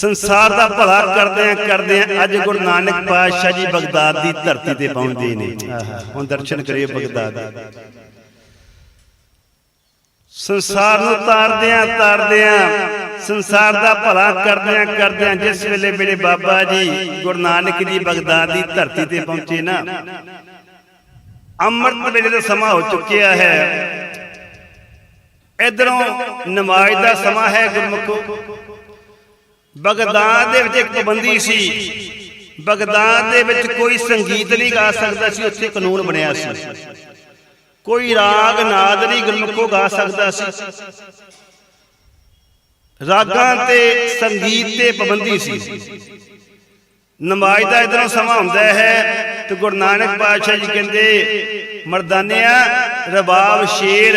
ਸੰਸਾਰ ਦਾ ਭਲਾ ਕਰਦੇ ਆ ਕਰਦੇ ਆ। ਅੱਜ ਗੁਰੂ ਨਾਨਕ ਪਾਤਸ਼ਾਹ ਜੀ ਬਗਦਾਦ ਦੀ ਧਰਤੀ ਤੇ ਪਹੁੰਚਦੇ ਨੇ। ਹੁਣ ਦਰਸ਼ਨ ਕਰਿਓ ਬਗਦਾਦ ਦੇ। ਸੰਸਾਰ ਨੂੰ ਤਾਰਦੇ ਆ ਤਾਰਦੇ ਆ। ਸੰਸਾਰ ਦਾ ਭਲਾ ਕਰਦੇ ਆ ਕਰਦੇ ਆ। ਜਿਸ ਵੇਲੇ ਮੇਰੇ ਬਾਬਾ ਜੀ ਗੁਰੂ ਨਾਨਕ ਜੀ ਬਗਦਾਦ ਦੀ ਧਰਤੀ ਤੇ ਪਹੁੰਚੇ ਨਾ, ਅੰਮ੍ਰਿਤ ਵੇਲੇ ਦਾ ਸਮਾਂ ਹੋ ਚੁੱਕਿਆ ਹੈ। ਇਧਰੋਂ ਨਮਾਜ਼ ਦਾ ਸਮਾਂ ਹੈ ਗੁਰਮੁਖੋ। ਬਗਦਾਦ ਦੇ ਵਿੱਚ ਇੱਕ ਪਾਬੰਦੀ ਸੀ। ਬਗਦਾਦ ਦੇ ਵਿੱਚ ਕੋਈ ਸੰਗੀਤ ਨਹੀਂ ਗਾ ਸਕਦਾ ਸੀ ਉੱਥੇ ਕਾਨੂੰਨ ਬਣਿਆ ਸੀ। ਕੋਈ ਰਾਗ ਨਾਦ ਨਹੀਂ ਗੁਰਮੁਖੋ ਗਾ ਸਕਦਾ ਸੀ। ਰਾਗਾਂ ਤੇ ਸੰਗੀਤ ਤੇ ਪਾਬੰਦੀ ਸੀ। ਨਮਾਜ਼ ਦਾ ਇਧਰੋਂ ਸਮਾਂ ਹੁੰਦਾ ਹੈ ਤੇ ਗੁਰੂ ਨਾਨਕ ਪਾਤਸ਼ਾਹ ਜੀ ਕਹਿੰਦੇ ਮਰਦਾਨਿਆ ਰਬਾਬ ਸ਼ੇਰ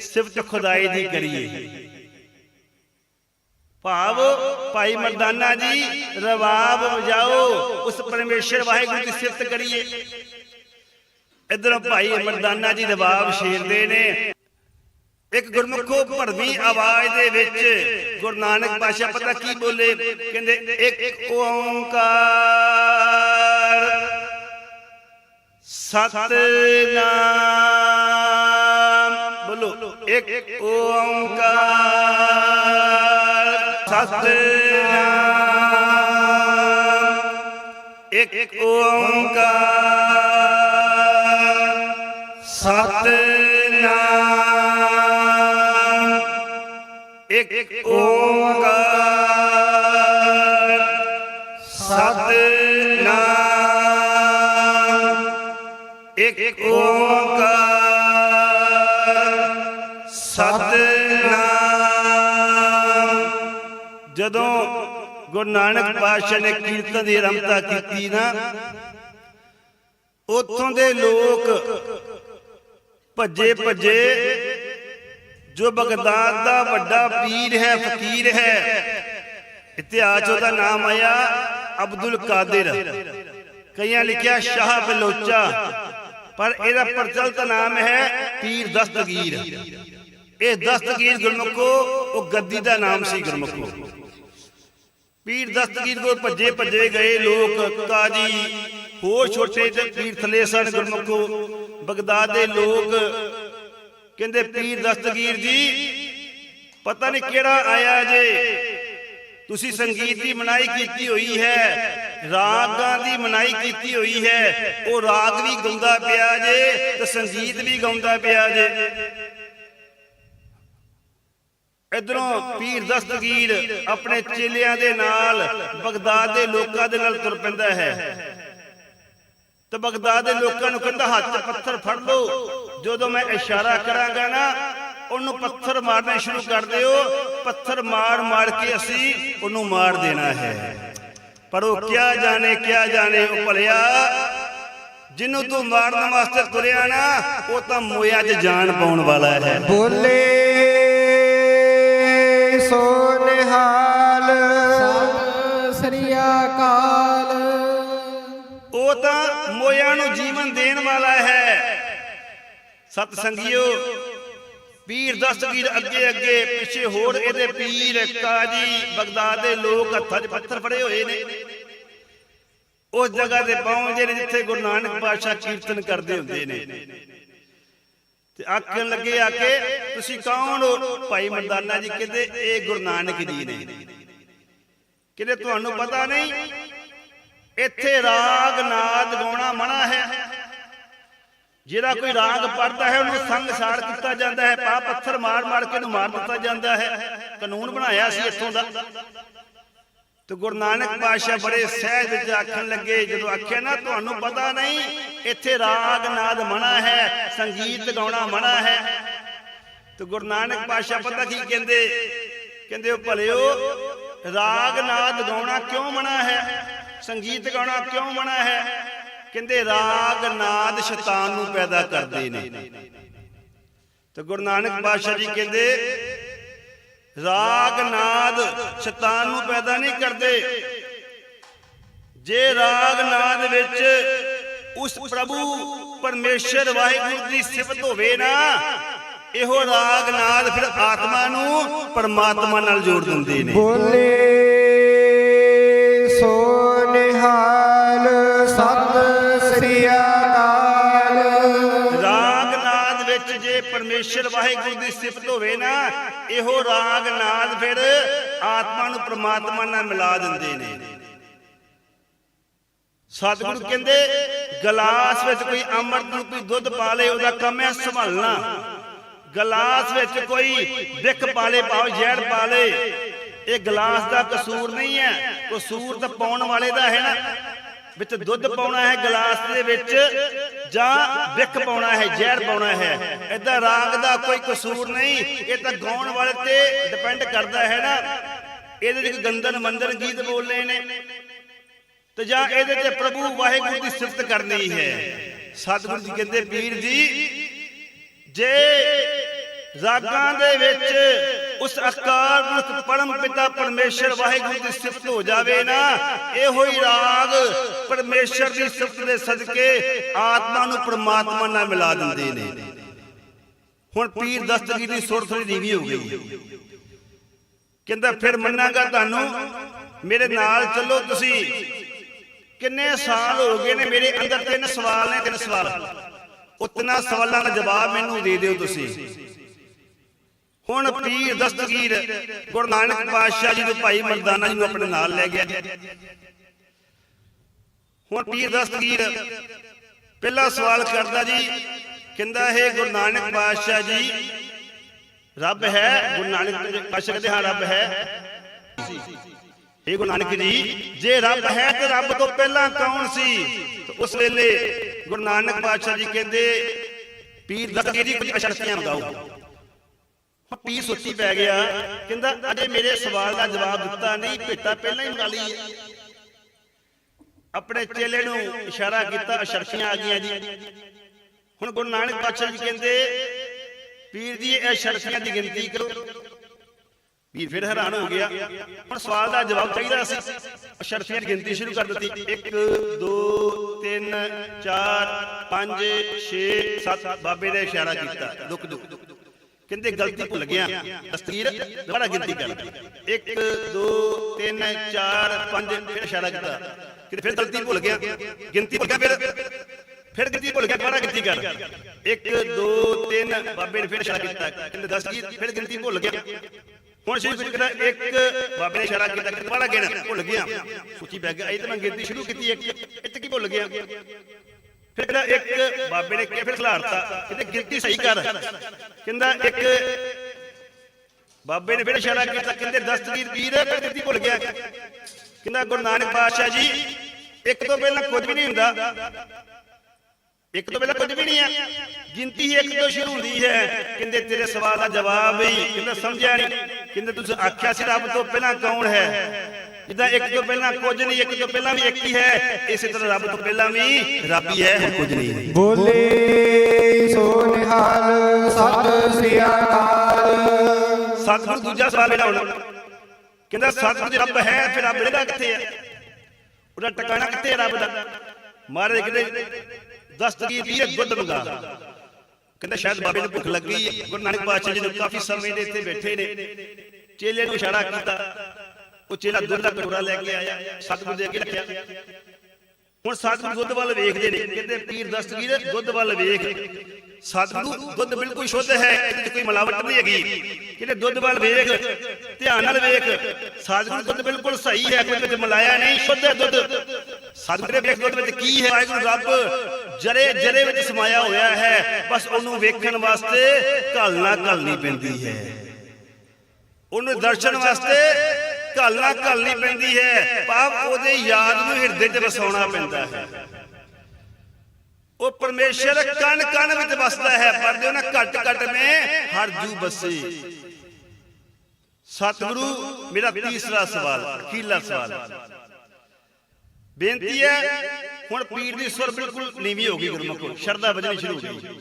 ਸਿਫਤ ਖੁਦਾਈ ਦੀ ਕਰੀਏ। ਭਾਵ ਭਾਈ ਮਰਦਾਨਾ ਜੀ ਰਬਾਬ ਵਜਾਓ, ਉਸ ਪਰਮੇਸ਼ਰ ਵਾਹਿਗੁਰੂ ਦੀ ਸਿਫਤ ਕਰੀਏ। ਇਧਰੋਂ ਭਾਈ ਮਰਦਾਨਾ ਜੀ ਰਬਾਬ ਸ਼ੇਰਦੇ ਨੇ। ਇੱਕ ਗੁਰਮੁਖੋ ਭਰਵੀਂ ਆਵਾਜ਼ ਦੇ ਵਿੱਚ ਗੁਰੂ ਨਾਨਕ ਪਾਸ਼ਾ ਪਤਾ ਕੀ ਬੋਲੇ? ਕਹਿੰਦੇ, ਇੱਕ ਓੰਕਾਰ ਸਤਨਾਮ। ਬੋਲੋ, ਇੱਕ ਓੰਕਾਰ। ਸਤਨਾਮ ਇੱਕ ਓੰਕਾਰ ਸਤਨਾਮ ਇੱਕ ਓੰਕਾਰ ਸਤਨਾਮ ਇੱਕ ਓੰਕਾਰ ਜਦੋਂ ਗੁਰੂ ਨਾਨਕ ਪਾਤਸ਼ਾਹ ਨੇ ਕੀਰਤਨ ਦੀ ਰਮਤਾ ਕੀਤੀ ਨਾ, ਉੱਥੋਂ ਦੇ ਲੋਕ ਭੱਜੇ ਭੱਜੇ ਜੋ ਬਗਦਾਦ ਦਾ ਵੱਡਾ ਪੀਰ ਹੈ, ਫਕੀਰ ਹੈ, ਇਤਿਹਾਸ ਉਹਦਾ ਨਾਮ ਆਇਆ ਅਬਦੁਲ ਕਾਦਰ। ਕਈਆਂ ਲਿਖਿਆ ਸ਼ਾਹ ਬਲੋਚਾ, ਪਰ ਇਹਦਾ ਪ੍ਰਚਲਿਤ ਨਾਮ ਹੈ ਪੀਰ ਦਸਤਗੀਰ। ਇਹ ਦਸਤਗੀਰ ਗੁਰਮੁਖੋ, ਉਹ ਗੱਦੀ ਦਾ ਨਾਮ ਸੀ ਗੁਰਮੁਖੋ। ਪੀਰ ਦਸਤਗੀਰ ਕੋਲ ਭੱਜੇ ਭੱਜੇ ਗਏ ਲੋਕ। ਕਾਜੀ ਹੋਰ ਛੋਟੇ ਤੇ ਪੀਰ ਥਲੇ ਸਨ ਗੁਰਮੁਖੋ। ਬਗਦਾਦ ਦੇ ਲੋਕ ਕਹਿੰਦੇ, ਪੀਰ ਦਸਤਗੀਰ ਜੀ, ਪਤਾ ਨਹੀਂ ਕਿਹੜਾ ਆਇਆ ਜੇ। ਤੁਸੀਂ ਸੰਗੀਤ ਦੀ ਮਨਾਈ ਕੀਤੀ ਹੋਈ ਹੈ, ਰਾਗਾਂ ਦੀ ਮਨਾਈ ਕੀਤੀ ਹੋਈ ਹੈ। ਉਹ ਰਾਗ ਵੀ ਗਾਉਂਦਾ ਪਿਆ ਜੇ ਤੇ ਸੰਗੀਤ ਵੀ ਗਾਉਂਦਾ ਪਿਆ ਜੇ। ਇਧਰੋਂ ਪੀਰ ਦਸਤਗੀਰ ਆਪਣੇ ਚੇਲਿਆਂ ਦੇ ਨਾਲ ਬਗਦਾਦ ਦੇ ਲੋਕਾਂ ਦੇ ਨਾਲ ਤੁਰ ਪੈਂਦਾ ਹੈ। ਤੇ ਬਗਦਾਦ ਦੇ ਲੋਕਾਂ ਨੂੰ ਕਹਿੰਦਾ ਹੱਥ ਪੱਥਰ ਫੜ ਲਓ। ਜਦੋਂ ਮੈਂ ਇਸ਼ਾਰਾ ਕਰਾਂਗਾ ਨਾ ਉਹਨੂੰ ਪੱਥਰ ਮਾਰਨੇ ਸ਼ੁਰੂ ਕਰ ਦਿਓ। ਪੱਥਰ ਮਾਰ ਮਾਰ ਕੇ ਅਸੀਂ ਉਹਨੂੰ ਮਾਰ ਦੇਣਾ ਹੈ। ਪਰ ਉਹ ਕਿਆ ਜਾਣੇ ਕਿਆ ਜਾਣੇ ਉਹ ਭਲਿਆ ਜਿਹਨੂੰ ਤੂੰ ਮਾਰਨ ਵਾਸਤੇ ਤੁਰਿਆ ਨਾ ਉਹ ਤਾਂ ਮੋਇਆ 'ਚ ਜਾਨ ਪਾਉਣ ਵਾਲਾ ਹੈ। ਬੋਲੇ ਸੋ ਨਿਹਾਲ ਸਤਿ ਸ੍ਰੀ ਅਕਾਲ। ਉਹ ਤਾਂ ਮੋਇਆ ਨੂੰ ਜੀਵਨ ਦੇਣ ਵਾਲਾ ਹੈ। ਸਤ ਸੰਗਿਓ ਪੀਰ ਦਸਤਗੀਰ ਅੱਗੇ ਅੱਗੇ ਪਿੱਛੇ ਹੋਰ ਇਹਦੇ ਪੀਰ ਕਾਜੀ ਬਗਦਾਦ ਦੇ ਲੋਕ ਹੱਥਾਂ 'ਚ ਪੱਥਰ ਫੜੇ ਹੋਏ ਨੇ। ਉਸ ਜਗ੍ਹਾ ਤੇ ਪਹੁੰਚਦੇ ਨੇ ਜਿੱਥੇ ਗੁਰੂ ਨਾਨਕ ਪਾਤਸ਼ਾਹ ਕੀਰਤਨ ਕਰਦੇ ਹੁੰਦੇ ਨੇ। ਤੇ ਆਖਣ ਲੱਗੇ ਆ ਕੇ, ਤੁਸੀਂ ਕੌਣ ਹੋ? ਭਾਈ ਮਰਦਾਨਾ ਜੀ ਕਹਿੰਦੇ, ਇਹ ਗੁਰੂ ਨਾਨਕ ਜੀ ਨੇ। ਕਹਿੰਦੇ, ਤੁਹਾਨੂੰ ਪਤਾ ਨਹੀਂ, ਇੱਥੇ ਰਾਗ ਨਾਦ ਗਾਉਣਾ ਮਨਾ ਹੈ। ਜਿਹੜਾ ਕੋਈ ਰਾਗ ਪੜਦਾ ਹੈ, ਉਹਨੂੰ ਸੰਗਸਾਰ ਕੀਤਾ ਜਾਂਦਾ ਹੈ ਪਾ ਪੱਥਰ ਮਾਰ ਮਾਰ ਕੇ ਉਹਨੂੰ ਮਾਰ ਦਿੱਤਾ ਜਾਂਦਾ ਹੈ। ਕਾਨੂੰਨ ਬਣਾਇਆ ਸੀ ਇੱਥੋਂ ਦਾ। ਤੇ ਗੁਰੂ ਨਾਨਕ ਪਾਤਸ਼ਾਹ ਬੜੇ ਸਹਿਜ ਵਿੱਚ ਆਖਣ ਲੱਗੇ, ਜਦੋਂ ਆਖਿਆ, ਨਾ, ਤੁਹਾਨੂੰ ਪਤਾ ਨਹੀਂ, ਇੱਥੇ ਰਾਗ ਨਾਦ ਮਨਾ ਹੈ, ਸੰਗੀਤ ਗਾਉਣਾ ਮਨਾ ਹੈ। ਤੇ ਗੁਰੂ ਨਾਨਕ ਪਾਤਸ਼ਾਹ ਪਤਾ ਕੀ ਕਹਿੰਦੇ? ਕਹਿੰਦੇ, ਉਹ ਭਲਿਓ, ਰਾਗ ਨਾਦ ਗਾਉਣਾ ਕਿਉਂ ਮਨਾ ਹੈ? ਸੰਗੀਤ ਗਾਉਣਾ ਕਿਉਂ ਮਨਾ ਹੈ? ਕਹਿੰਦੇ, ਰਾਗ ਨਾਦ ਸ਼ੈਤਾਨ ਨੂੰ ਪੈਦਾ ਕਰਦੇ ਨੇ। ਤੇ ਗੁਰੂ ਨਾਨਕ ਪਾਤਸ਼ਾਹ ਜੀ ਕਹਿੰਦੇ ਰਾਗ ਨਾਦ ਸ਼ੈਤਾਨ ਨੂੰ ਪੈਦਾ ਨਹੀਂ ਕਰਦੇ। ਜੇ ਰਾਗ ਨਾਦ ਵਿੱਚ ਉਸ ਪ੍ਰਭੂ ਪਰਮੇਸ਼ਰ ਵਾਹਿਗੁਰੂ ਦੀ ਸਿਫਤ ਹੋਵੇ ਨਾ, ਇਹੋ ਰਾਗ ਨਾਦ ਫਿਰ ਆਤਮਾ ਨੂੰ ਪਰਮਾਤਮਾ ਨਾਲ ਜੋੜ ਦਿੰਦੇ ਨੇ। ਬੋਲੇ ਸੋ ਪਰਮੇਸ਼ਰ ਵਾਹਿਗੁਰੂ ਦੀ ਸਿਫਤ ਹੋਵੇ ਨਾ, ਇਹੋ ਰਾਗ ਨਾਦ ਫਿਰ ਆਤਮਾ ਨੂੰ ਪ੍ਰਮਾਤਮਾ ਨਾਲ ਮਿਲਾ ਦਿੰਦੇ ਨੇ। ਸਤਿਗੁਰੂ ਕਹਿੰਦੇ, ਗਲਾਸ ਵਿੱਚ ਕੋਈ ਅੰਮ੍ਰਿਤ ਨੂੰ ਕੋਈ ਦੁੱਧ ਪਾ ਲੇ ਉਹਦਾ ਕੰਮ ਹੈ ਸੰਭਾਲਣਾ। ਗਲਾਸ ਵਿੱਚ ਕੋਈ ਵਿਖ ਪਾ ਲੇ ਭਾਵ ਜ਼ਹਿਰ ਪਾ ਲੇ ਇਹ ਗਲਾਸ ਦਾ ਕਸੂਰ ਨਹੀਂ ਹੈ, ਕਸੂਰ ਤਾਂ ਪਾਉਣ ਵਾਲੇ ਦਾ ਹੈ ਨਾ। ਵਿੱਚ ਦੁੱਧ ਪਾਉਣਾ ਹੈ, ਗਲਾਸ ਦੇ ਵਿੱਚ ਜਾਂ ਵਿਖ ਪਾਉਣਾ ਹੈ, ਜ਼ਹਿਰ ਪਾਉਣਾ ਹੈ। ਇਦਾਂ ਰਾਗ ਦਾ ਕੋਈ ਕਸੂਰ ਨਹੀਂ, ਇਹ ਤਾਂ ਗਾਉਣ ਵਾਲੇ ਤੇ ਡਿਪੈਂਡ ਕਰਦਾ ਹੈ ਨਾ। ਇਹਦੇ ਵਿੱਚ ਗੰਦਨ ਮੰਦਨ ਗੀਤ ਬੋਲਨੇ ਨੇ। ਤੇ ਜਾਂ ਇਹਦੇ ਤੇ ਪ੍ਰਭੂ ਵਾਹਿਗੁਰੂ ਦੀ ਸਿਫਤ ਕਰਨੀ ਹੈ। ਸਤਿਗੁਰੂ ਜੀ ਕਹਿੰਦੇ ਪੀਰ ਜੀ, ਜੇ ਰਾਗਾਂ ਦੇ ਵਿੱਚ ਉਸ ਅਕਾਲ ਪੁਰਖ ਪਰਮ ਪਿਤਾ ਪਰਮੇਸ਼ਰ ਵਾਹਿਗੁਰੂ ਦੀ ਸਿਫਤ ਹੋ ਜਾਵੇ ਨਾ। ਇਹੋ ਹੀ ਰਾਗ ਪਰਮੇਸ਼ਰ ਦੀ ਸਿਫਤ ਦੇ ਸਦਕੇ ਆਤਮਾ ਨੂੰ ਪ੍ਰਮਾਤਮਾ ਨਾਲ ਮਿਲਾ ਦਿੰਦੇ ਨੇ। ਹੁਣ ਪੀਰ ਦਸਤਗੀਰ ਦੀ ਸੁਰ ਥੋੜੀ ਨੀਵੀਂ ਹੋ ਗਈ ਕਹਿੰਦਾ, ਫਿਰ ਮੰਨਾਂਗਾ ਤੁਹਾਨੂੰ, ਮੇਰੇ ਨਾਲ ਚੱਲੋ ਤੁਸੀਂ। ਕਿੰਨੇ ਸਾਲ ਹੋ ਗਏ ਨੇ ਮੇਰੇ ਅੰਦਰ ਤਿੰਨ ਸਵਾਲ ਨੇ, ਤਿੰਨ ਸਵਾਲ। ਉਤਨਾ ਸਵਾਲਾਂ ਦਾ ਜਵਾਬ ਮੈਨੂੰ ਦੇ ਦਿਓ ਤੁਸੀਂ। ਹੁਣ ਪੀਰ ਦਸਤਗੀਰ ਗੁਰੂ ਨਾਨਕ ਪਾਤਸ਼ਾਹ ਜੀ ਦੇ ਭਾਈ ਮਰਦਾਨਾ ਜੀ ਨੂੰ ਆਪਣੇ ਨਾਲ ਲੈ ਗਿਆ। ਹੁਣ ਪੀਰ ਦਸਤਗੀਰ ਪਹਿਲਾ ਸਵਾਲ ਕਰਦਾ ਜੀ, ਕਹਿੰਦਾ, ਹੈ ਗੁਰੂ ਨਾਨਕ ਪਾਤਸ਼ਾਹ ਜੀ, ਰੱਬ ਹੈ, ਗੁਰੂ ਨਾਨਕ ਪਾਤਸ਼ਾਹ ਕਹਿੰਦੇ ਹਾਂ ਰੱਬ ਹੈ। ਇਹ ਗੁਰੂ ਨਾਨਕ ਜੀ, ਜੇ ਰੱਬ ਹੈ ਤੇ ਰੱਬ ਤੋਂ ਪਹਿਲਾਂ ਕੌਣ ਸੀ? ਉਸ ਵੇਲੇ ਗੁਰੂ ਨਾਨਕ ਪਾਤਸ਼ਾਹ ਜੀ ਕਹਿੰਦੇ, ਪੀਰ ਦਸਤਗੀਰ ਜੀ, ਕੁਝ ਅਸ਼ਰਤੀਆਂ ਬਤਾਓ ਹੁਣ ਸੁੱਤੀ ਪੈ ਗਿਆ। ਕਹਿੰਦਾ, ਅਜੇ ਮੇਰੇ ਸਵਾਲ ਦਾ ਜਵਾਬ ਦਿੱਤਾ ਨਹੀਂ, ਭੇਟਾ ਪਹਿਲਾਂ ਹੀ ਮੰਗਾ ਲਈ। ਹੈ ਆਪਣੇ ਚੇਲੇ ਨੂੰ ਇਸ਼ਾਰਾ ਕੀਤਾ, ਅਸ਼ਰਫੀਆਂ ਆ ਗਈਆਂ ਜੀ। ਹੁਣ ਗੁਰੂ ਨਾਨਕ ਪਾਤਸ਼ਾਹ ਜੀ ਕਹਿੰਦੇ, ਪੀਰ ਜੀ, ਇਹ ਅਸ਼ਰਫੀਆਂ ਦੀ ਗਿਣਤੀ ਕਰੋ। ਪੀਰ ਫਿਰ ਹੈਰਾਨ ਹੋ ਗਿਆ। ਹੁਣ ਸਵਾਲ ਦਾ ਜਵਾਬ ਚਾਹੀਦਾ ਸੀ। ਅਸ਼ਰਫੀਆਂ ਦੀ ਗਿਣਤੀ ਸ਼ੁਰੂ ਕਰ ਦਿੱਤੀ। 1 2 3 4 5 6 7 ਬਾਬੇ ਨੇ ਇਸ਼ਾਰਾ ਕੀਤਾ। ਦੁੱਖ ਦੁੱਖ ਕਹਿੰਦੇ ਗਲਤੀ ਭੁੱਲ ਗਿਆ। ਤਸਵੀਰ ਦੁਬਾਰਾ ਗਿਣਤੀ ਕਰ 1 2 3 4 5 ਫਿਰ ਇਸ਼ਾਰਾ ਕੀਤਾ। ਕਿ ਫਿਰ ਗਲਤੀ ਭੁੱਲ ਗਿਆ। ਗਿਣਤੀ ਭੁੱਲ ਗਿਆ ਫਿਰ। ਫਿਰ ਗਿਣਤੀ ਭੁੱਲ ਗਿਆ ਦੁਬਾਰਾ ਗਿਣਤੀ ਕਰ। 1 2 3 ਬਾਬੇ ਨੇ ਫਿਰ ਇਸ਼ਾਰਾ ਕੀਤਾ। ਕਹਿੰਦੇ ਦੱਸ ਕੀ ਫਿਰ ਗਿਣਤੀ ਭੁੱਲ ਗਿਆ। ਹੁਣ ਸ਼ੁਰੂ ਕੁਝ ਕਹਿੰਦਾ ਇੱਕ ਬਾਬੇ ਨੇ ਇਸ਼ਾਰਾ ਕੀਤਾ। ਕਿ ਦੁਬਾਰਾ ਗਿਣ ਭੁੱਲ ਗਿਆ। ਸੋਚੀ ਬੈ ਗਿਆ ਇਹ ਤਾਂ ਮੈਂ ਗਿਣਤੀ ਸ਼ੁਰੂ ਕੀਤੀ ਇੱਕ ਇੱਥੇ ਕੀ ਭੁੱਲ ਗਿਆ? ਫਿਰ ਇੱਕ ਬਾਬੇ ਨੇ ਕਿਹਾ, ਫਿਰ ਖਿਲਾਰਤਾ। ਕਹਿੰਦੇ, ਗਿਣਤੀ ਸਹੀ ਕਰ। ਕਹਿੰਦਾ, ਇੱਕ ਬਾਬੇ ਨੇ ਫਿਰ ਇਸ਼ਾਰਾ ਕੀਤਾ, ਕਹਿੰਦੇ ਦਸਤਗੀਰ ਪੀਰ ਫਿਰ ਗਿਣਤੀ ਭੁੱਲ ਗਿਆ। ਕਹਿੰਦਾ, ਗੁਰੂ ਨਾਨਕ ਪਾਤਸ਼ਾਹ ਜੀ, ਇੱਕ ਤੋਂ ਪਹਿਲਾਂ ਕੁਝ ਵੀ ਨਹੀਂ ਹੁੰਦਾ। ਇੱਕ ਤੋਂ ਪਹਿਲਾਂ ਕੁਝ ਵੀ ਨਹੀਂ ਆ। ਗਿਣਤੀ ਇੱਕ ਤੋਂ ਸ਼ੁਰੂ ਹੁੰਦੀ ਹੈ। ਕਹਿੰਦੇ, ਤੇਰੇ ਸਵਾਲ ਦਾ ਜਵਾਬ ਹੀ, ਕਹਿੰਦਾ, ਸਮਝਿਆ ਨਹੀਂ। ਕਹਿੰਦੇ, ਤੁਸੀਂ ਆਖਿਆ ਸੀ, ਰੱਬ ਤੋਂ ਪਹਿਲਾਂ ਕੌਣ ਹੈ? ਜਿੱਦਾਂ ਇੱਕ ਤੋਂ ਪਹਿਲਾਂ ਕੁਝ ਨਹੀਂ ਇੱਕ ਤੋਂ ਪਹਿਲਾਂ ਵੀ ਇੱਕ ਹੀ ਹੈ। ਇਸੇ ਤਰ੍ਹਾਂ ਰੱਬ ਤੋਂ ਪਹਿਲਾਂ ਵੀ ਰੱਬ ਹੀ ਹੈ ਹੋਰ ਕੁਝ ਨਹੀਂ। ਬੋਲੇ ਸੋ ਨਿਹਾਲ ਸਤਿ ਸ੍ਰੀ ਅਕਾਲ। ਸਤਿਗੁਰੂ ਦੂਜਾ ਸਵਾਲ ਇਹਦਾ ਹੁਣ ਕਹਿੰਦਾ ਸਤਿਗੁਰੂ ਜੀ ਰੱਬ ਹੈ ਫਿਰ ਰੱਬ ਇਹਦਾ ਕਿੱਥੇ ਹੈ? ਉਹਦਾ ਟਿਕਾਣਾ ਕਿੱਥੇ ਰੱਬ ਦਾ? ਮਹਾਰਾਜ ਕਹਿੰਦੇ ਦਸਤਗੀਰ ਵੀਰ ਗੁੱਡ ਮੰਗਾ। ਕਹਿੰਦਾ ਸ਼ਾਇਦ ਬਾਬੇ ਨੂੰ ਭੁੱਖ ਲੱਗੀ। ਗੁਰੂ ਨਾਨਕ ਪਾਤਸ਼ਾਹ ਜੀ ਨੇ ਕਾਫੀ ਸਮੇਂ ਦੇ ਇੱਥੇ ਬੈਠੇ ਨੇ। ਚੇਲੇ ਨੂੰ ਇਸ਼ਾਰਾ ਕੀਤਾ। ਉਹ ਚੇਲਾ ਦੁੱਧ ਦਾ ਕਟੋਰਾ ਲੈ ਕੇ ਆਇਆ, ਸਤਿਗੁਰੂ ਦੇ ਅੱਗੇ ਰੱਖਿਆ। ਹੁਣ ਸਤਿਗੁਰੂ ਦੁੱਧ ਵੱਲ ਵੇਖਦੇ ਨੇ, ਕਹਿੰਦੇ ਪੀਰ ਦਸਤਗੀਰ ਦੁੱਧ ਵੱਲ ਵੇਖ। ਸਤਿਗੁਰੂ ਦੁੱਧ ਬਿਲਕੁਲ ਸ਼ੁੱਧ ਹੈ, ਇਹਦੇ ਕੋਈ ਮਿਲਾਵਟ ਨਹੀਂ ਹੈਗੀ। ਕਹਿੰਦੇ ਦੁੱਧ ਵੱਲ ਵੇਖ, ਧਿਆਨ ਨਾਲ ਵੇਖ। ਸਤਿਗੁਰੂ ਦੁੱਧ ਬਿਲਕੁਲ ਸਹੀ ਹੈ, ਕੋਈ ਵਿੱਚ ਮਿਲਾਇਆ ਨਹੀਂ, ਸ਼ੁੱਧ ਹੈ ਦੁੱਧ। ਸਤਿਗੁਰੂ ਵੇਖ ਦੁੱਧ ਵਿੱਚ ਕੀ ਹੈ, ਵਾਹਿਗੁਰੂ ਰੱਬ ਜਰੇ ਜਰੇ ਵਿੱਚ ਸਮਾਇਆ ਹੋਇਆ ਹੈ। ਬਸ ਉਹਨੂੰ ਵੇਖਣ ਵਾਸਤੇ ਘਾਲਣਾ ਘਾਲਣੀ ਪੈਂਦੀ ਹੈ। ਉਹਨੂੰ ਦਰਸ਼ਨ ਵਾਸਤੇ ਘਾਲਣਾ ਘਾਲਣੀ ਪੈਂਦੀ ਹੈ। ਭਾਵ ਉਹਦੇ ਯਾਦ ਨੂੰ ਹਿਰਦੇ 'ਚ ਵਸਾਉਣਾ ਪੈਂਦਾ ਹੈ। ਉਹ ਪਰਮੇਸ਼ਰ ਕਣ ਕਣ ਵਿੱਚ ਵਸਦਾ ਹੈ, ਪਰ ਜੋ ਨਾ ਘਟ ਘਟ ਮੇ ਹਰ ਜੂ ਬਸੇ। ਸਤਿਗੁਰੂ, ਮੇਰਾ ਤੀਸਰਾ ਸਵਾਲ ਅਖੀਲਾ ਸਵਾਲ। ਬੇਨਤੀ ਹੈ, ਹੁਣ ਪੀਰ ਦੀ ਸੁਰ ਬਿਲਕੁਲ ਨੀਵੀਂ ਹੋ ਗਈ ਗੁਰਮੁਖੋ, ਸ਼ਰਧਾ ਵਜਣੀ ਸ਼ੁਰੂ ਹੋ ਗਈ।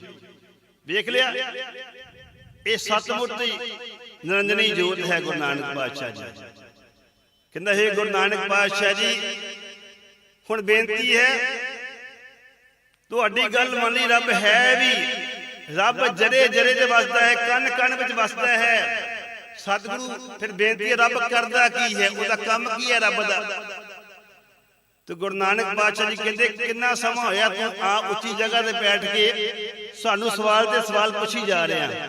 ਵੇਖ ਲਿਆ, ਇਹ ਸਤਮੁਰਤੀ ਨਿਰੰਜਨੀ ਜੋਤ ਹੈ ਗੁਰੂ ਨਾਨਕ ਪਾਤਸ਼ਾਹ ਜੀ। ਕਹਿੰਦਾ, ਹੈ ਗੁਰੂ ਨਾਨਕ ਪਾਤਸ਼ਾਹ ਜੀ, ਹੁਣ ਬੇਨਤੀ ਹੈ, ਤੁਹਾਡੀ ਗੱਲ ਮੰਨੀ ਰੱਬ ਹੈ ਵੀ, ਰੱਬ ਜਰੇ ਜਰੇ ਤੇ ਵਸਦਾ ਹੈ, ਕੰਨ ਕਣ ਵਿੱਚ ਵਸਦਾ ਹੈ। ਸਤਿਗੁਰੂ ਫਿਰ ਬੇਨਤੀ ਹੈ, ਰੱਬ ਕਰਦਾ ਕੀ ਹੈ, ਉਹਦਾ ਕੰਮ ਕੀ ਹੈ ਰੱਬ ਦਾ? ਤੇ ਗੁਰੂ ਨਾਨਕ ਪਾਤਸ਼ਾਹ ਜੀ ਕਹਿੰਦੇ, ਕਿੰਨਾ ਸਮਾਂ ਹੋਇਆ ਤੂੰ ਆ ਉੱਚੀ ਜਗ੍ਹਾ ਤੇ ਬੈਠ ਕੇ ਸਾਨੂੰ ਸਵਾਲ ਤੇ ਸਵਾਲ ਪੁੱਛੀ ਜਾ ਰਿਹਾ।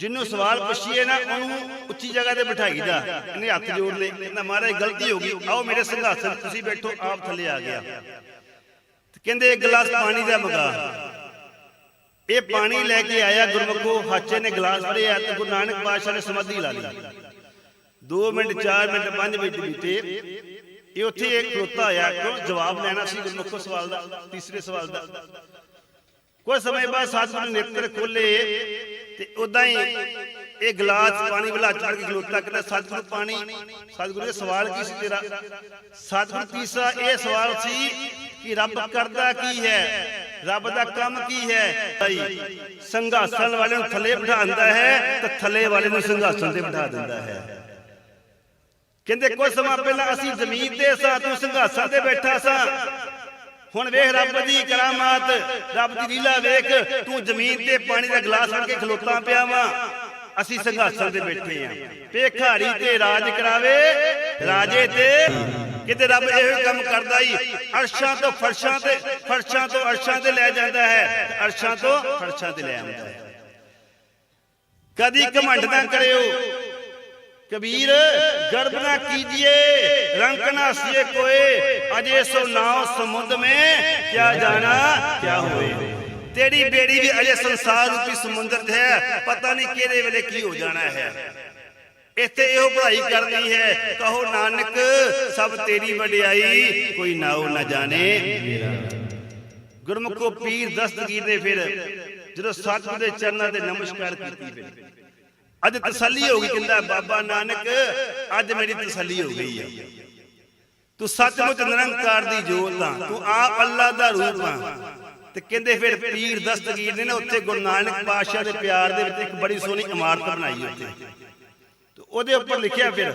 ਜਿਹਨੂੰ ਸਵਾਲ ਪੁੱਛੀਏ ਨਾ, ਉਹਨੂੰ ਉੱਚੀ ਜਗ੍ਹਾ ਤੇ ਬਿਠਾਈਦਾ। ਇਹਨੇ ਹੱਥ ਜੋੜ ਲਏ। ਕਹਿੰਦਾ, ਮਹਾਰਾਜ, ਗਲਤੀ ਹੋ ਗਈ। ਆਓ ਮੇਰੇ ਸਿੰਘਾਸਨ, ਤੁਸੀਂ ਬੈਠੋ, ਆਪ ਥੱਲੇ ਆ ਗਿਆ। ਕਹਿੰਦੇ, ਇੱਕ ਗਲਾਸ ਪਾਣੀ ਦਾ ਮੰਗਾ। ਇਹ ਪਾਣੀ ਲੈ ਕੇ ਆਇਆ ਗੁਰਮੁਖੋ, ਹਾਚੇ ਨੇ ਗਲਾਸ ਭਰਿਆ ਤੇ ਗੁਰੂ ਨਾਨਕ ਪਾਤਸ਼ਾਹ ਨੇ ਸਮਾਧੀ ਲਾ ਲਈ। 2 ਮਿੰਟ 4 ਮਿੰਟ 5 ਮਿੰਟ ਬੀਤੇ। ਇਹ ਉੱਥੇ ਇੱਕ ਖਲੋਤਾ ਆਇਆ ਕਿਉਂ ਜਵਾਬ ਲੈਣਾ ਸੀ ਗੁਰਮੁਖੋ ਸਵਾਲ ਦਾ, ਤੀਸਰੇ ਸਵਾਲ ਦਾ। ਕੁਝ ਸਮੇਂ ਬਾਅਦ ਸਤਿਗੁਰੂ ਨੇ ਨੇਤਰ ਖੋਲੇ ਤੇ ਉਦਾਂ ਹੀ ਇਹ ਗਲਾਸ ਪਾਣੀ ਵਾਲਾ ਚੜ ਕੇ ਖਲੋਤਾ ਕਹਿੰਦਾ ਸਤਿਗੁਰੂ ਪਾਣੀ। ਸਤਿਗੁਰੂ ਨੇ ਸਵਾਲ ਕੀ ਸੀ ਤੇਰਾ। ਸਤਿਗੁਰੂ ਤੀਸਰਾ ਇਹ ਸਵਾਲ ਸੀ ਕਿ ਰੱਬ ਕਰਦਾ ਕੀ ਹੈ? ਰੱਬ ਦਾ ਕੰਮ ਕੀ ਹੈ? ਸੰਘਾਸਣ ਵਾਲੇ ਨੂੰ ਥੱਲੇ ਬਿਠਾਉਂਦਾ ਹੈ ਤੇ ਥੱਲੇ ਵਾਲੇ ਨੂੰ ਸੰਘਾਸਣ ਤੇ ਬਿਠਾ ਦਿੰਦਾ ਹੈ। ਕਹਿੰਦੇ ਕੁਝ ਸਮਾਂ ਪਹਿਲਾਂ ਅਸੀਂ ਜ਼ਮੀਨ ਤੇ ਸਾਂ ਤੂੰ ਸੰਘਾਸਣ ਤੇ ਬੈਠਾ ਸਾਂ। ਹੁਣ ਵੇਖ ਰੱਬ ਦੀ ਕਰਾਮਾਤ, ਰੱਬ ਦੀ ਲੀਲਾ ਵੇਖ, ਤੂੰ ਜ਼ਮੀਨ ਤੇ ਪਾਣੀ ਦਾ ਗਲਾਸ ਫੜ ਕੇ ਖਲੋਤਾ ਪਿਆ ਵਾ। ਅਸੀਂ ਸੰਘਾਸਣ ਤੇ ਬੈਠੇ ਆ। ਭੇਖਾਰੀ ਤੇ ਰਾਜ ਕਰਾਵੇ, ਰਾਜੇ ਤੇ ਕਿਤੇ ਰੱਬ ਇਹੋ ਕੰਮ ਕਰਦਾ ਹੀ ਅਰਸ਼ਾਂ ਤੋਂ ਫਰਸ਼ਾਂ ਤੇ, ਫਰਸ਼ਾਂ ਤੋਂ ਅਰਸ਼ਾਂ ਤੇ ਲੈ ਜਾਂਦਾ ਹੈ ਅਰਸ਼ਾਂ ਤੋਂ ਫਰਸ਼ਾਂ ਤੇ ਲੈ ਆਉਂਦਾ ਹੈ। ਕਦੀ ਘਮੰਡ ਨਾ ਕਰਿਓ ਕਬੀਰ ਗਰਭ ਨਾ ਕੀਜੀਏ ਰੰਗ ਨਾ ਸੀਏ ਕੋਏ। ਅਜੇ ਸੋ ਨਾਉ ਸਮੁੰਦ ਮੈਂ ਕਿਆ ਜਾਣਾ, ਕਿਆ ਹੋਏ ਤੇਰੀ ਬੇੜੀ ਵੀ ਅਜੇ ਸੰਸਾਰ ਰੂਪੀ ਸਮੁੰਦਰ ਹੈ, ਪਤਾ ਨਹੀਂ ਕਿਹੜੇ ਵੇਲੇ ਕੀ ਹੋ ਜਾਣਾ ਹੈ। ਇੱਥੇ ਇਹੋ ਭਲਾਈ ਕਰਨੀ ਹੈ, ਕਹੋ ਨਾਨਕ, ਸਭ ਤੇਰੀ ਵਡਿਆਈ, ਕੋਈ ਨਾਉ ਨਾ ਜਾਣੇ। ਮੇਰਾ ਗੁਰਮੁਖੋ ਪੀਰ ਦਸਤਗੀਰ ਦੇ ਫਿਰ ਜਦੋਂ ਸਤਿਗੁਰ ਦੇ ਚਰਨਾਂ ਤੇ ਨਮਸਕਾਰ ਕੀਤੀ ਫਿਰ। ਅੱਜ ਤਸੱਲੀ ਹੋ ਗਈ ਕਹਿੰਦਾ, ਬਾਬਾ ਨਾਨਕ, ਅੱਜ ਮੇਰੀ ਤਸੱਲੀ ਹੋ ਗਈ ਆ। ਤੂੰ ਸੱਚਮੁੱਚ ਨਿਰੰਕਾਰ ਦੀ ਜੋਤ ਆ। ਤੂੰ ਆਪ ਅੱਲਾ ਦਾ ਰੂਪ ਆ। ਤੇ ਕਹਿੰਦੇ ਫਿਰ ਪੀਰ ਦਸਤਗੀਰ ਨੇ ਨਾ ਉੱਥੇ ਗੁਰੂ ਨਾਨਕ ਪਾਤਸ਼ਾਹ ਦੇ ਪਿਆਰ ਦੇ ਵਿੱਚ ਇੱਕ ਬੜੀ ਸੋਹਣੀ ਇਮਾਰਤ ਬਣਾਈ ਉੱਥੇ। ਤੇ ਉਹਦੇ ਉੱਪਰ ਲਿਖਿਆ ਫਿਰ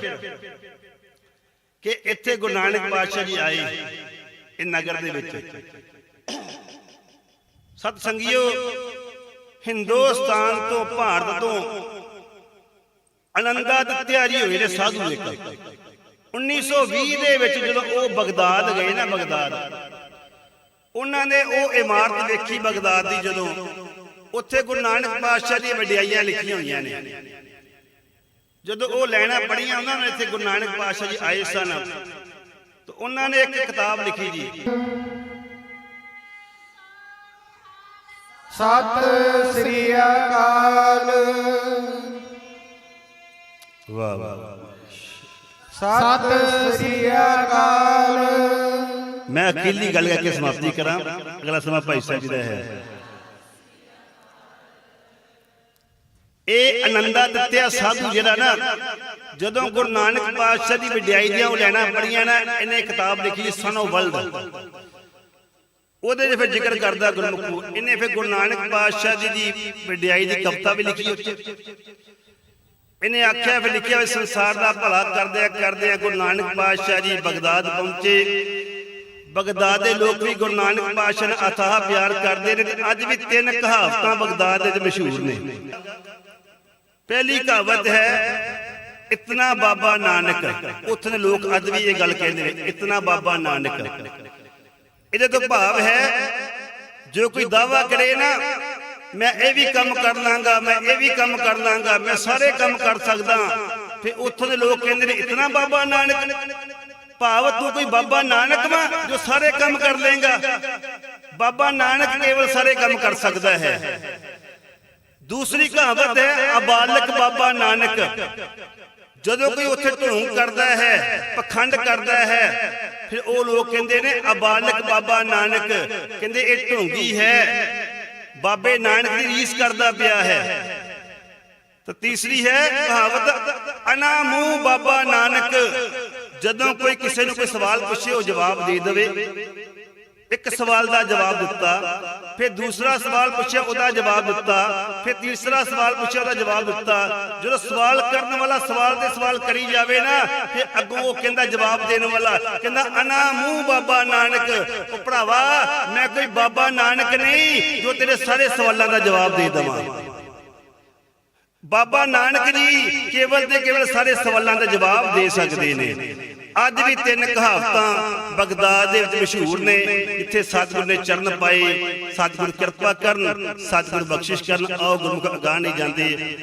ਕਿ ਇੱਥੇ ਗੁਰੂ ਨਾਨਕ ਪਾਤਸ਼ਾਹ ਜੀ ਆਏ ਇਹ ਨਗਰ ਦੇ ਵਿੱਚ। ਸਤ ਸੰਗਿਓ ਹਿੰਦੁਸਤਾਨ ਤੋਂ ਭਾਰਤ ਤੋਂ ਅਨੰਦਾ ਦਿੱਤਿਆ ਜੀ ਹੋਏ ਨੇ ਸਾਧੂ ਇੱਕ 1920 ਦੇ ਵਿੱਚ ਜਦੋਂ ਉਹ ਬਗਦਾਦ ਗਏ ਨਾ ਬਗਦਾਦ, ਉਹਨਾਂ ਨੇ ਉਹ ਇਮਾਰਤ ਵੇਖੀ ਬਗਦਾਦ ਦੀ ਜਦੋਂ। ਉੱਥੇ ਗੁਰੂ ਨਾਨਕ ਪਾਤਸ਼ਾਹ ਦੀਆਂ ਵਡਿਆਈਆਂ ਲਿਖੀਆਂ ਹੋਈਆਂ ਨੇ। ਜਦੋਂ ਉਹ ਲੈਣਾ ਪੜੀਆਂ ਉਹਨਾਂ ਨੇ ਇੱਥੇ ਗੁਰੂ ਨਾਨਕ ਪਾਤਸ਼ਾਹ ਜੀ ਆਏ ਸਨ। ਤਾਂ ਉਹਨਾਂ ਨੇ ਇੱਕ ਕਿਤਾਬ ਲਿਖੀ ਜੀ। ਸਤਿ ਸ੍ਰੀ ਅਕਾਲ। ਵਾਹ ਵਾਹ। ਸਤਿ ਸ੍ਰੀ ਅਕਾਲ। ਮੈਂ ਅਕੀਲੀ ਗੱਲ ਕਰਕੇ ਸਮਾਪਤੀ ਕਰਾਂ। ਅਗਲਾ ਸਮਾਂ ਭਾਈ ਸਾਹਿਬ ਜੀ ਦਾ ਹੈ। ਇਹ ਆਨੰਦਾ ਦਿੱਤਿਆ ਸਾਧੂ ਜਿਹੜਾ ਨਾ ਜਦੋਂ ਗੁਰੂ ਨਾਨਕ ਪਾਤਸ਼ਾਹ ਦੀ ਵਡਿਆਈ ਦੀਆਂ ਉਹ ਲੈਣਾ ਪੜੀਆਂ ਨਾ ਇਹਨੇ ਕਿਤਾਬ ਲਿਖੀ ਸਨ ਵਰਲਡ ਉਹਦੇ 'ਚ ਫਿਰ ਜ਼ਿਕਰ ਕਰਦਾ ਗੁਰਮੁਖੂ ਇਹਨੇ ਫਿਰ ਗੁਰੂ ਨਾਨਕ ਪਾਤਸ਼ਾਹ ਜੀ ਦੀ ਵਡਿਆਈ ਦੀ ਕਵਿਤਾ ਵੀ ਲਿਖੀ ਉੱਤੇ ਇਹਨੇ ਆਖਿਆ, ਫਿਰ ਲਿਖਿਆ ਵੀ ਸੰਸਾਰ ਦਾ ਭਲਾ ਕਰਦਿਆਂ ਕਰਦਿਆਂ ਗੁਰੂ ਨਾਨਕ ਪਾਤਸ਼ਾਹ ਜੀ ਬਗਦਾਦ ਪਹੁੰਚੇ। ਬਗਦਾਦ ਦੇ ਲੋਕ ਵੀ ਗੁਰੂ ਨਾਨਕ ਪਾਤਸ਼ਾਹ ਨਾਲ ਅਥਾਹ ਪਿਆਰ ਕਰਦੇ ਨੇ ਤੇ ਅੱਜ ਵੀ ਤਿੰਨ ਕਹਾਵਤਾਂ ਬਗਦਾਦ ਦੇ ਵਿੱਚ ਮਸ਼ਹੂਰ ਨੇ। ਪਹਿਲੀ ਕਹਾਵਤ ਹੈ, ਇਤਨਾ ਬਾਬਾ ਨਾਨਕ। ਉੱਥੇ ਦੇ ਲੋਕ ਅੱਜ ਵੀ ਇਹ ਗੱਲ ਕਹਿੰਦੇ ਨੇ, ਇਤਨਾ ਬਾਬਾ ਨਾਨਕ। ਇਹਦੇ ਤੋਂ ਭਾਵ ਹੈ, ਜੋ ਕੋਈ ਦਾਵਾ ਕਰੇ ਨਾ ਮੈਂ ਇਹ ਵੀ ਕੰਮ ਕਰ ਲਾਂਗਾ, ਮੈਂ ਇਹ ਵੀ ਕੰਮ ਕਰ ਲਾਂਗਾ, ਮੈਂ ਸਾਰੇ ਕੰਮ ਕਰ ਸਕਦਾ। ਫਿਰ ਉੱਥੋਂ ਦੇ ਲੋਕ ਕਹਿੰਦੇ ਨੇ, ਇਤਨਾ ਬਾਬਾ ਨਾਨਕ, ਭਾਵ ਤੂੰ ਕੋਈ ਬਾਬਾ ਨਾਨਕ ਵਾ ਜੋ ਸਾਰੇ ਕੰਮ ਕਰ ਲੇਗਾ ਬਾਬਾ ਨਾਨਕ ਕੇਵਲ ਸਾਰੇ ਕੰਮ ਕਰ ਸਕਦਾ ਹੈ। ਦੂਸਰੀ ਕਹਾਵਤ ਹੈ, ਅਬਾਲਕ ਬਾਬਾ ਨਾਨਕ। ਜਦੋਂ ਕੋਈ ਉੱਥੇ ਢੋਂਗ ਕਰਦਾ ਹੈ, ਪਖੰਡ ਕਰਦਾ ਹੈ, ਫਿਰ ਉਹ ਲੋਕ ਕਹਿੰਦੇ ਨੇ, ਅਬਾਲਕ ਬਾਬਾ ਨਾਨਕ। ਕਹਿੰਦੇ, ਇਹ ਢੋਂਗੀ ਹੈ ਬਾਬੇ ਨਾਨਕ ਦੀ ਰੀਸ ਕਰਦਾ ਪਿਆ ਹੈ। ਤੇ ਤੀਸਰੀ ਹੈ, ਕਹਾਵਤ, ਅਨਾ ਮੂੰਹ ਬਾਬਾ ਨਾਨਕ। ਜਦੋਂ ਕੋਈ ਕਿਸੇ ਨੂੰ ਕੋਈ ਸਵਾਲ ਪੁੱਛੇ, ਉਹ ਜਵਾਬ ਦੇ ਦੇਵੇ। ਇੱਕ ਸਵਾਲ ਦਾ ਜਵਾਬ ਦਿੱਤਾ। ਫਿਰ ਦੂਸਰਾ ਸਵਾਲ ਪੁੱਛਿਆ, ਉਹਦਾ ਜਵਾਬ ਦਿੱਤਾ। ਫਿਰ ਤੀਸਰਾ ਸਵਾਲ ਪੁੱਛਿਆ, ਉਹਦਾ ਜਵਾਬ ਦਿੱਤਾ। ਜਦੋਂ ਸਵਾਲ ਕਰਨ ਵਾਲਾ ਸਵਾਲ ਤੇ ਸਵਾਲ ਕਰੀ ਜਾਵੇ ਨਾ, ਫਿਰ ਅੱਗੋਂ ਉਹ ਕਹਿੰਦਾ ਜਵਾਬ ਦੇਣ ਵਾਲਾ। ਕਹਿੰਦਾ, ਅਨਾ ਮੂੰਹ ਬਾਬਾ ਨਾਨਕ। ਉਹ ਭਰਾਵਾ, ਮੈਂ ਕੋਈ ਬਾਬਾ ਨਾਨਕ ਨਹੀਂ, ਜੋ ਤੇਰੇ ਸਾਰੇ ਸਵਾਲਾਂ ਦਾ ਜਵਾਬ ਦੇ ਦੇਵਾਂ। ਬਾਬਾ ਨਾਨਕ ਜੀ ਕੇਵਲ ਤੇ ਕੇਵਲ ਸਾਰੇ ਸਵਾਲਾਂ ਦਾ ਜਵਾਬ ਦੇ ਸਕਦੇ ਨੇ। ਅੱਜ ਵੀ ਤਿੰਨ ਕਹਾਵਤਾਂ ਬਗਦਾਦ ਦੇ ਵਿੱਚ ਮਸ਼ਹੂਰ ਨੇ। ਜਿੱਥੇ ਸਤਿਗੁਰ ਨੇ ਚਰਨ ਪਾਏ। ਸਤਿਗੁਰ ਕਿਰਪਾ ਕਰਨ, ਸਤਿਗੁਰ ਬਖਸ਼ਿਸ਼ ਕਰਨ। ਆਓ ਗੁਰਮੁਖ ਅਗਾਹ ਨਹੀਂ ਜਾਂਦੇ।